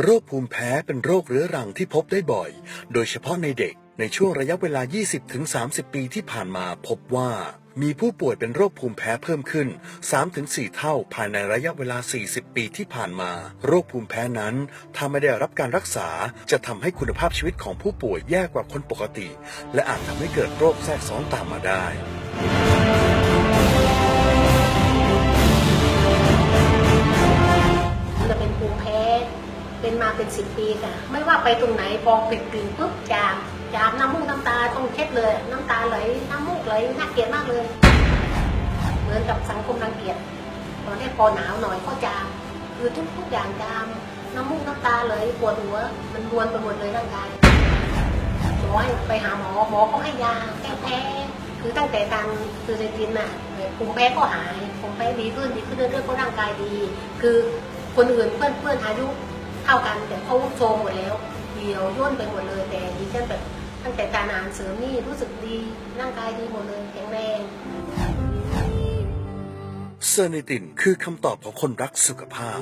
โรคภูมิแพ้เป็นโรคเรื้อรังที่พบได้บ่อย โดยเฉพาะในเด็กในช่วงระยะเวลา 20-30 ปีที่ผ่านมาพบว่า มีผู้ป่วยเป็นโรคภูมิแพ้เพิ่มขึ้น 3-4 เท่าภายในระยะเวลา 40 ปีที่ผ่านมา โรคภูมิแพ้นั้น ถ้าไม่ได้รับการรักษา จะทำให้คุณภาพชีวิตของผู้ป่วยแย่กว่าคนปกติ และอาจทำให้เกิดโรคแทรกซ้อนตามมาได้ เป็นมาเป็นสิบปีค่ะ ไม่ว่าไปตรงไหนพอปิดกลิ่นปุ๊บจามจามน้ำมูกน้ำตาต้องเช็ดเลย น้ำตาไหลน้ำมูกไหลน่าเกลียดมากเลย เหมือนกับสังคมรังเกียจตอนนี้พอหนาวหน่อยก็จาม คือทุกทุกอย่างจามน้ำมูกน้ำตาไหลปวดหัว มันรวนไปหมดเลยร่างกายหมอไปหาหมอหมอก็ให้ยาแก้แพ้คือตั้งแต่ทานคือในกินน่ะภูมิแพ้ก็หายภูมิแพ้ดีขึ้นดีขึ้นเรื่อยๆก็ร่างกายดี คือคนอื่นเพื่อนเพื่อนอายุ เท่ากันแต่เขาโฟมหมดแล้วเหี่ยวย่นไปหมดเลยแต่ดิฉันแบบตั้งแต่การอ่านเสริมนี่รู้สึกดีร่างกายดีหมดเลยแข็งแรงเซอร์นิตินคือคำตอบของคนรักสุขภาพ